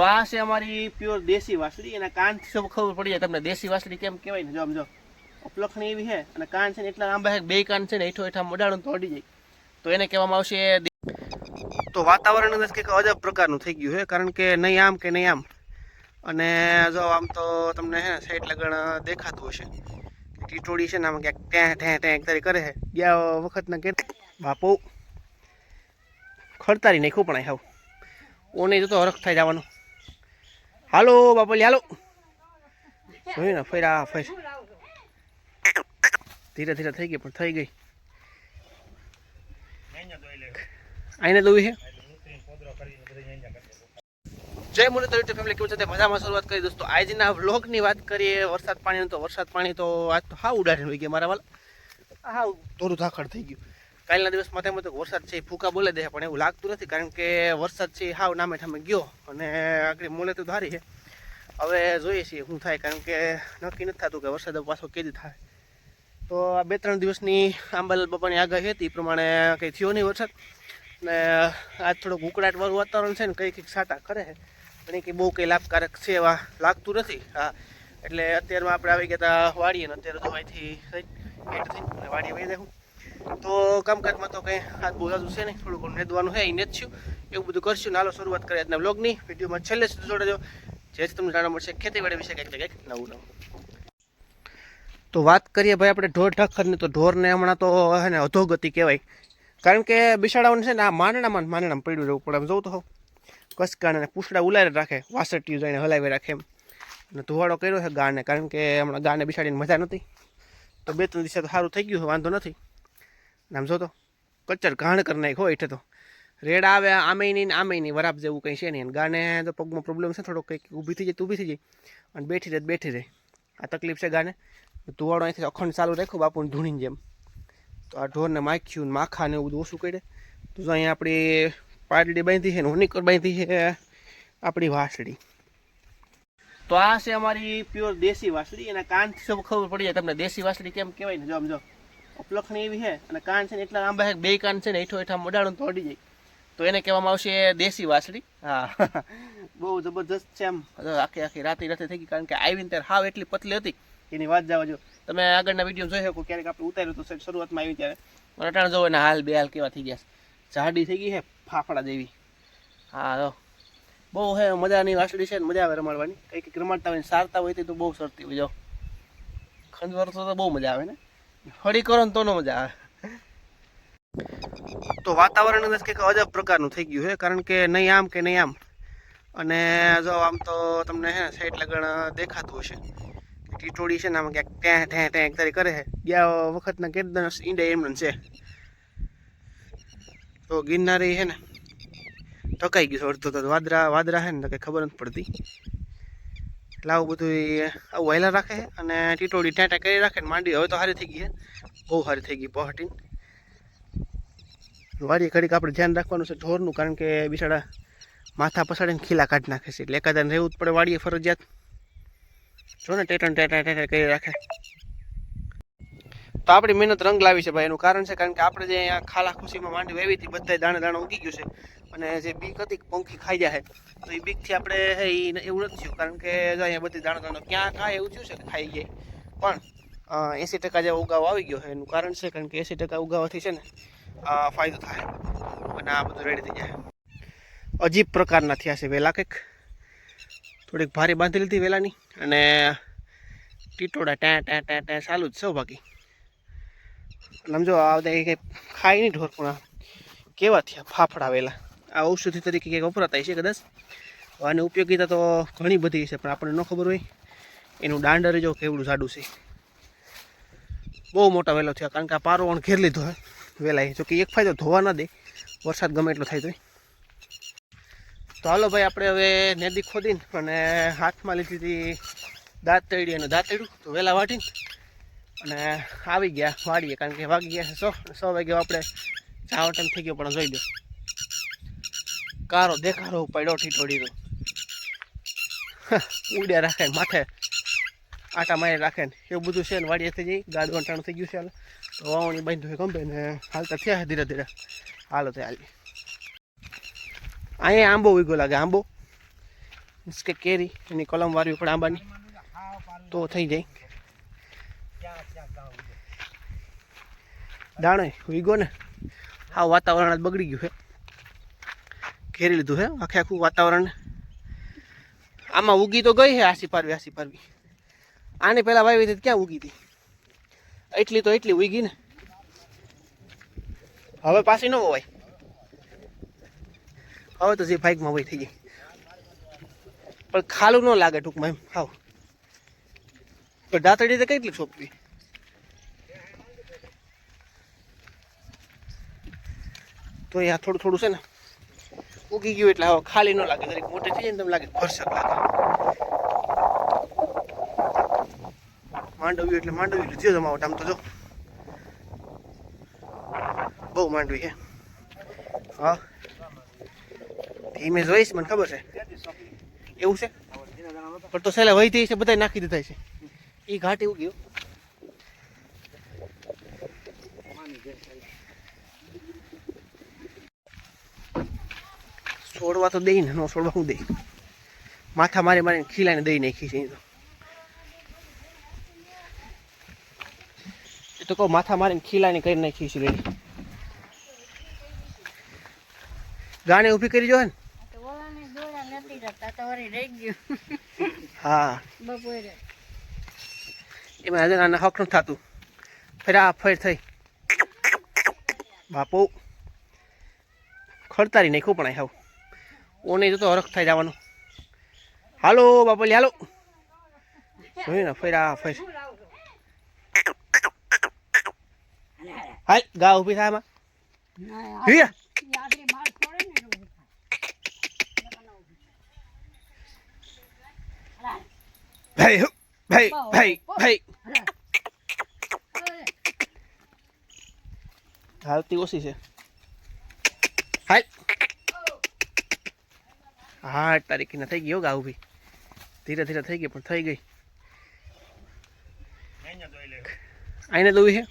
તો આ છે અમારી પ્યોર દેશી વાસળી એના કાનથી સૌ ખબર પડી જાય તમને દેશી વાસળી કેમ કહેવાય ને? જો આમ જો ઉપલખણી એવી છે, અને કાન છે ને એટલા લાંબા છે બે કાન છે ને હેઠો હેઠા મોડાડું તો અડી જાય. તો એને કહેવામાં આવશે તો વાતાવરણ અંદર કંઈક અજબ પ્રકારનું થઈ ગયું છે, કારણ કે નહીં આમ કે નહીં આમ. અને જો આમ તો તમને હે સાઈડ લગણ દેખાતું હશે. ટીટોડી છે ને આમ ક્યાંક ત્યાં ત્યાં ત્યાં તારી કરે છે. ગયા વખતના કે બાપુ ખડતારી નાખ્યું પણ હાવ. ઓને જતો હરખ થાય જવાનો. હાલો, બાપલી, હાલો. જોયું ને ફેર ફેર ધીરે ધીરે થઈ ગઈ, પણ થઈ ગઈ. આઈને દોવી છે? જય મુનિતર યુટ્યુબ ફેમિલી, કેવું છે? તે મજામાં શરૂઆત કરી દોસ્તો આજના વ્લોગની વાત કરીએ, વરસાદ પાણીનું. તો વરસાદ પાણી તો આજ તો હા ઉડાડીને હોય ગયા મારા વાલા. હા થોડું ધાખડ થઈ ગયું. કાલના દિવસમાં તેમ તો વરસાદ છે ફૂકા બોલે દે પણ એવું લાગતું નથી, કારણ કે વરસાદ છે એ હાવ નામે ઠામે ગયો અને આગળ મોલે તો ધારી છે. હવે જોઈએ છીએ શું થાય, કારણ કે નક્કી નથી થતું કે વરસાદ પાછો કેદી થાય. તો આ બે ત્રણ દિવસની આંબાલાલ બાપાની આગાહી હતી, એ પ્રમાણે કંઈ થયો નહીં વરસાદ. ને આજ થોડુંક ઉકળાટવાળું વાતાવરણ છે ને કંઈ કંઈક સાટા કરે છે. પણ કંઈ બહુ કંઈ લાભકારક છે એવા લાગતું નથી. હા, એટલે અત્યારમાં આપણે આવી ગયા હતા વાડીએ ને અત્યારે તો અહીંથી વાડીએ વહી દેવું તો કામકાજમાં તો કંઈ હાથ બહુ જાજુ છે નહીં થોડું નેદવાનું છે એ છું. એવું બધું કરશું. નાલો શરૂઆત કરીએ આજના બ્લોગની વિડીયોમાં છેલ્લે સુધી જોડાજો. જેથી તમને જાણવા મળશે, ખેતીવાડી વિશે કંઈક કંઈક નવું નવું. તો વાત કરીએ ભાઈ આપણે ઢોર ઢાખરની. તો ઢોરને હમણાં તો, હે ને, અધોગતિ કહેવાય. કારણ કે બિસાડાઓને છે ને, આ માનડામાં માનડામાં પડ્યું રહેવું પડે. આમ જોઉં તો હોવ પૂછડા ઉલારી રાખે. વાસટીયું જઈને હલાવી રાખે એમ. અને ધુવાડો કર્યો છે ગાને. કારણ કે હમણાં ગાને બિસાડીને મજા નથી તો બે ત્રણ દિવસે તો સારું થઈ ગયું વાંધો નથી. ને આમ જો તો કચ્ચર ઘાણ કરી નાખ્યો એટલે તો. રેડ આવે આમે નહીં આમે નહીં વરાપ જેવું કંઈ છે નહીં. ગાને તો પગમાં પ્રોબ્લેમ છે થોડો કંઈક, ઊભી થઈ જાય ઊભી થઈ જાય. અને બેઠી રહે બેઠી રહે. આ તકલીફ છે ગાને. ધુવાડો અહીંથી અખંડ ચાલુ રાખ્યું, બાપુને ધૂણીને જેમ. તો આ ઢોરને માખ્યું ને માખા ને એવું બધું ઓછું કરે તો અહીંયા આપણી પાટડી બાંધી છે ને હોનીકર બાંધી છે, આપણી વાસળી. તો આ છે અમારી પ્યોર દેશી વાસળી. એના કાનથી સૌ ખબર પડી જાય? તમને દેશી વાસળી કેમ કહેવાય ને? જો આમ જો. ઉપલખણી એવી છે, અને કાન છે ને એટલા લાંબા છે બે કાન છે ને હેઠો હેઠા મોડાડું તોડી જાય. તો એને કહેવામાં આવશે દેશી વાસળી હા. બહુ જબરજસ્ત છે આમ આખી આખી રાતે રાતે થઈ ગઈ, કારણ કે આવીને ત્યારે હાવ એટલી પતલી હતી. એની વાત જવા જો. તમે આગળના વીડિયો જોઈ શકો, ક્યારેક આપણે ઉતાર્યું તો શરૂઆતમાં આવી ત્યારે. રટાણ જોવો એના હાલ બે હાલ કેવા થઈ ગયા છે. જાડી થઈ ગઈ છે, ફાફડા જેવી. હા બહુ હે, મજાની વાસળી છે મજા આવે રમાડવાની. કંઈક રમાડતા હોય સારતા હોય તો બહુ સરતી હોય, જો. ખંજવર તો બહુ મજા આવે ને. હળી કરો ને તો નો મજા આવે. તો વાતાવરણ અંદર કંઈક અજબ પ્રકારનું થઈ ગયું છે, કારણ કે નહીં આમ કે નહીં આમ. અને જો આમ તો તમને હે સાઈડ લગણ દેખાતું હશે. ટીટોડી છે ને આમ ક્યાંક ત્યાં ત્યાં ત્યાં એકતારી કરે છે. ગયા વખતના કેદનસ ઈંડા એમનું છે. તો ગિરનારી છે ને ટકાઈ ગયું છે અડધો તો. વાદરા વાદરા છે ને તો કંઈ ખબર નથી પડતી. એટલે આવું બધું આવું વહેલા રાખે અને ટીટોડી ત્યાં કરી રાખે ને માંડી હવે તો સારી થઈ ગઈ બહુ સારી થઈ ગઈ પહાટીને વાડી ઘડીક આપણે ધ્યાન રાખવાનું છે ઢોરનું, કારણ કે બિચારા માથા પસાડીને ખીલા કાઢી નાખે છે. એટલે એકાદાને રહેવું જ પડે વાડીએ ફરજિયાત. જો ને ટેટણ ટેટા ટેટા કરી રાખે. તો આપણી મહેનત રંગ લાવી છે ભાઈ. એનું કારણ છે કારણ કે આપણે જે અહીંયા ખાલા ખુશીમાં માંડી વેવી હતી બધા દાણે દાણે ઉગી ગયું છે. અને જે બીક હતી પંખી ખાઈ જાય તો એ બીકથી આપણે એવું નથી થયું. કારણ કે અહીંયા બધી દાણા દાણો ક્યાં ખાય એવું થયું છે કે ખાઈ જાય પણ એંસી ટકા જે ઉગાવ આવી ગયો છે, એનું કારણ છે કારણ કે એંસી ટકા ઉગાવવાથી છે ને ફાયદો થાય. અને આ બધું રેડી થઈ જાય. અજીબ પ્રકારના થયા છે વેલા કંઈક. થોડીક ભારે બાંધી લીધી વહેલાની અને ટીટોડા ટેં ટેં ટેં ટેં, ચાલુ જ છે બાકી. એટલે આમ જો આ બધા કંઈ ખાય નહીં ઢોર પણ કેવા થયા? ફાફડા વેલા. આ ઔષધિ તરીકે કંઈક વપરાતા છે કદાચ. આની ઉપયોગીતા તો ઘણી બધી છે, પણ આપણને ન ખબર હોય. એનું દાંડર જો કેવડું જાડું છે. બહુ મોટા વેલો થયા, કારણ કે આ પારો પણ ઘેર લીધો વહેલા વેલાએ જો કે એક ફાયદો ધોવા ના દે. વરસાદ ગમે એટલો થાય તોય. તો હાલો ભાઈ, આપણે હવે નદી ખોદીને અને હાથમાં લીધી હતી તળી અને દાંત તળ્યું તો વહેલા વાટીને અને આવી ગયા વાડીએ કારણ કે વાગી ગયા સો સો વાગ્યો આપણે જવાનો ટાઈમ થઈ ગયો, પણ જોઈ લો. કારો દેખાડો પડ્યો ઠીઠોડી તો ઉડ્યા રાખે માથે. આટા મારી રાખે ને. એવું બધું છે ને વાડીએ થઈ જઈ ગાડું અંટાણું થઈ ગયું છે હાલ. તો વાવણી બાંધ્યું હોય ગમે ને હાલતા થયા ધીરે ધીરે. હાલો તો હાલી અહીંયા આંબો ઉગ્યો લાગે, આંબો. કે કેરી, એની કલમ વારવી પડે આંબાની. તો થઈ જાય. દાણો, વીગો ને? હા, વાતાવરણ જ બગડી ગયું છે. ઘેરી લીધું છે, આખે આખું વાતાવરણ. આમાં ઉગી તો ગઈ છે આસી પારવી આસી પારવી. આની પહેલાં વાવી હતી ક્યાં ઉગી હતી? એટલી તો એટલી ઉગી ને. હવે પાછી ન હોય હવે તો જે બાઇકમાં હોય થઈ ગઈ. પણ ખાલું ન લાગે ટૂંકમાં એમ. હાવ. પણ દાંતડી તો કેટલી છોપવી તો આ થોડું થોડું છે ને, ઉગી ગયું એટલે હવે ખાલી ન લાગે દરેક મોટે થઈ જાય ને તમને લાગે, ભરસક લાગે. માંડવ્યું એટલે માંડવ્યું લીધું જમાવટ, આમ તો જો. બહુ માંડવી છે. હા. ધીમે જોઈશ, મને ખબર છે. એવું છે? પણ તો સહેલા વહી થઈ છે બધા નાખી દીધા છે. એ ઘાટ એવું ગયો છોડવા તો દઈ ને નો છોડવા હું દઈ? માથા મારી મારીને ખીલાને દઈ નાખી છે તો. એ તો કહું માથા મારીને ખીલાને કરી નાખી છે રેડી. ગાને ઊભી કરી જો ને? હા. બપોરે. એમાં આજે આના હક નથી થતું. ફેરા ફેર થઈ. બાપુ, ખડતારી નાખ્યું પણ હાવ. ઓને જતો હરખ થઈ જવાનું. હાલો બાપલી હાલો. જોયું ને, ફેરા ફેર. હાલ, ગા ઊભી થાય જોયા? ભાઈ ભાઈ ભાઈ ભાઈ હાલતી ઓછી છે હાલ હા આઠ તારીખે થઈ ગઈ હો ગા ધીરે ધીરે થઈ ગઈ પણ થઈ ગઈ આઈને દોવી છે